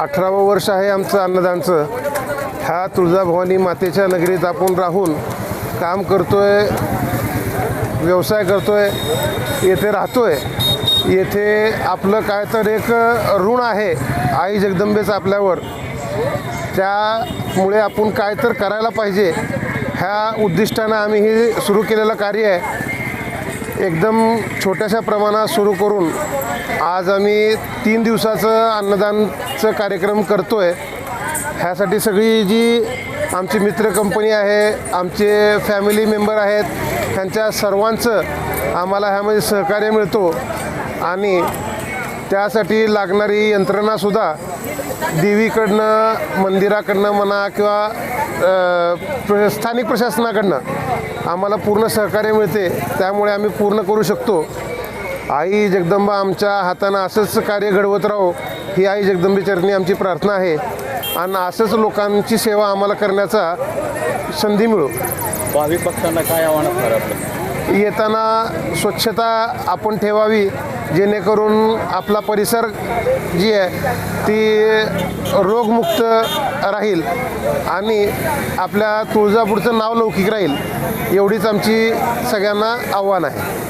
अठरावं वर्ष आहे आमचं अन्नदानचं. ह्या तुळजाभवानी मातेच्या नगरीत आपण राहून काम करतो आहे व्यवसाय करतो आहे येथे राहतो आहे येथे आपलं काय तर एक ऋण आहे आई जगदंबेचं आपल्यावर. त्यामुळे आपण काय तर करायला पाहिजे. ह्या उद्दिष्टानं आम्ही हे सुरू केलेलं कार्य आहे. एकदम छोट्याशा प्रमाणात सुरू करून आज आम्ही तीन दिवसाचं अन्नदानचं कार्यक्रम करतो आहे ह्यासाठी सगळी जी आमची मित्र कंपनी आहे आमचे फॅमिली मेंबर आहेत त्यांच्या सर्वांचं आम्हाला ह्यामध्ये सहकार्य मिळतो. आणि त्यासाठी लागणारी यंत्रणासुद्धा देवीकडनं मंदिराकडनं म्हणा किंवा प्र- स्थानिक प्रशासनाकडनं आम्हाला पूर्ण सहकार्य मिळते. त्यामुळे आम्ही पूर्ण करू शकतो. आई जगदंबा आमच्या हातानं असंच कार्य घडवत राहो ही आई जगदंबे चरणी आमची प्रार्थना आहे. आणि असंच लोकांची सेवा आम्हाला करण्याचा संधी मिळो. भाविक भक्तांना काय आव्हान असणार आपलं? येताना स्वच्छता आपण ठेवावी जेणेकरून आपला परिसर जी आहे ती रोगमुक्त राहील आणि आपल्या तुळजापूरचं नाव लौकिक राहील एवढीच आमची सगळ्यांना आव्हान आहे.